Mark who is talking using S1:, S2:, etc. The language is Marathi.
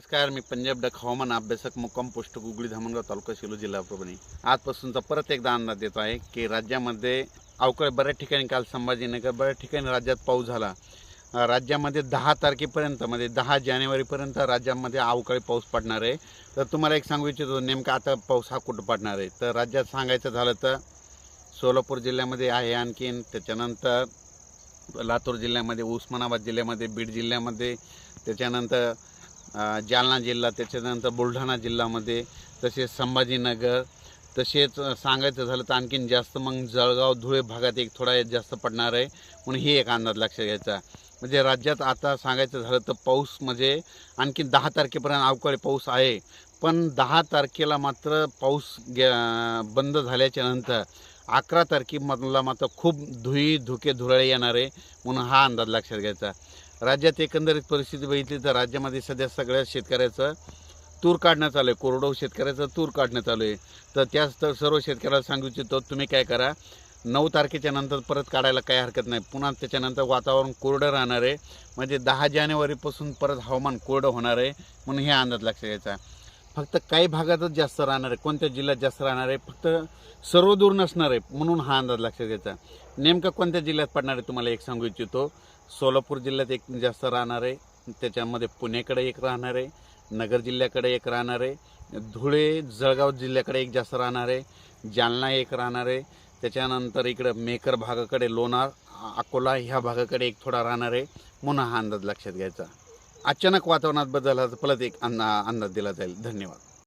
S1: नमस्कार मी पंजाब डक हवामान अभ्यासक मुक्काम पोस्ट गुगळी धामणगाव तालुका सेलू जिल्हा परभणी. आजपासूनचा परत एकदा अंदाज देतो आहे की राज्यामध्ये अवकाळी बऱ्याच ठिकाणी काल संभाजीनगर बऱ्याच ठिकाणी राज्यात पाऊस झाला. राज्यामध्ये दहा तारखेपर्यंत म्हणजे दहा जानेवारीपर्यंत राज्यामध्ये अवकाळी पाऊस पडणार आहे. तर तुम्हाला एक सांगू इच्छितो नेमका आता पाऊस हा कुठं पडणार आहे? तर राज्यात सांगायचं झालं तर सोलापूर जिल्ह्यामध्ये आहे आणखीन. त्याच्यानंतर लातूर जिल्ह्यामध्ये उस्मानाबाद जिल्ह्यामध्ये बीड जिल्ह्यामध्ये त्याच्यानंतर जालना जिल्हा त्याच्यानंतर बुलढाणा जिल्ह्यामध्ये तसेच संभाजीनगर तसेच सांगायचं झालं तर आणखीन जास्त मग जळगाव धुळे भागात एक थोडा जास्त पडणार आहे म्हणून ही एक अंदाज लक्षात घ्यायचा. म्हणजे राज्यात आता सांगायचं झालं तर पाऊस म्हणजे आणखी दहा तारखेपर्यंत अवकाळी पाऊस आहे पण दहा तारखेला मात्र पाऊस बंद झाल्याच्यानंतर अकरा तारखेमधला मात्र खूप धुई धुके धुराळे येणार आहे म्हणून हा अंदाज लक्षात घ्यायचा. राज्यात एकंदरीत परिस्थिती बघितली तर राज्यामध्ये सध्या सगळ्या शेतकऱ्याचं तूर काढणं चालू आहे. कोरडो शेतकऱ्याचं तूर काढणं चालू आहे. तर त्याच तर सर्व शेतकऱ्याला सांगू इच्छितो तुम्ही काय करा नऊ तारखेच्या नंतर परत काढायला काही हरकत नाही. पुन्हा त्याच्यानंतर वातावरण कोरडं राहणार आहे. म्हणजे दहा जानेवारीपासून परत हवामान कोरडं होणार आहे. म्हणून हे अंदाज लक्षात घ्यायचा. फक्त काही भागातच जास्त राहणार आहे. कोणत्या जिल्ह्यात जास्त राहणार आहे? फक्त सर्व दूर नसणार आहे. म्हणून हा अंदाज लक्षात घ्यायचा. नेमका कोणत्या जिल्ह्यात पडणार आहे तुम्हाला एक सांगू इच्छितो. सोलापूर जिल्ह्यात एक जास्त राहणार आहे. त्याच्यामध्ये पुणेकडे एक राहणार आहे. नगर जिल्ह्याकडे एक राहणार आहे. धुळे जळगाव जिल्ह्याकडे एक जास्त राहणार आहे. जालना एक राहणार आहे. त्याच्यानंतर इकडं मेकर भागाकडे लोणार अकोला ह्या भागाकडे एक थोडा राहणार आहे. म्हणून हा अंदाज लक्षात घ्यायचा. अचानक वातावरणात बदल फलत परत एक अंदा अंदाज दिला जाईल. धन्यवाद.